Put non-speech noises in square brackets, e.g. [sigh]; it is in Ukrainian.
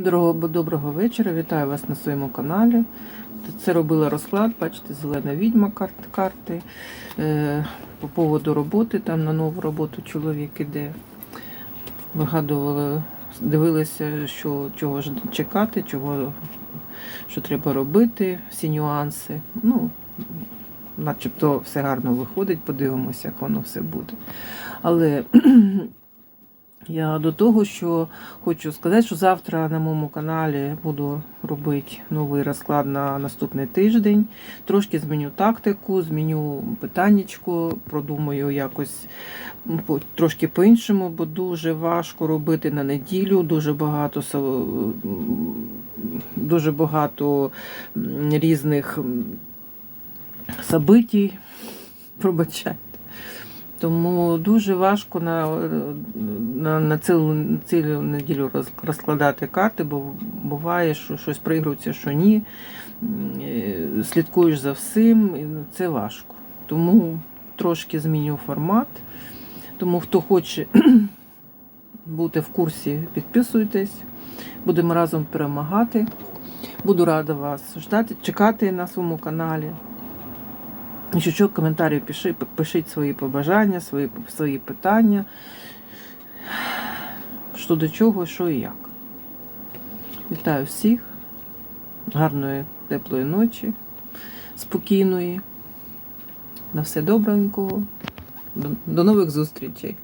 Доброго, доброго вечора, вітаю вас на своєму каналі. Це робила розклад, бачите, зелена відьма карт, карти. Е, по поводу роботи, там на нову роботу чоловік іде. Вигадували, дивилися, що, чого ж чекати, чого, що треба робити, всі нюанси. Ну, начебто все гарно виходить, подивимося, як воно все буде. Але я до того, що хочу сказати, що завтра на моєму каналі буду робити новий розклад на наступний тиждень. Трошки зміню тактику, зміню питаннячко, продумаю якось трошки по-іншому, бо дуже важко робити на неділю, дуже багато дуже багато різних событій. Пробачайте. Тому дуже важко на, на, на цілу, цілу неділю роз- розкладати карти, бо буває, що щось проігрується, що ні. Е, Слідкуєш за всім, це важко. Тому трошки зміню формат. Тому хто хоче [clears throat] бути в курсі, підписуйтесь. Будемо разом перемагати. Буду рада вас ждати, чекати на своєму каналі. Що, коментарі пиши, пишіть свої побажання, свої, свої питання, що до чого, що і як. Вітаю всіх, гарної, теплої ночі, спокійної. На все добренького. До, до нових зустрічей.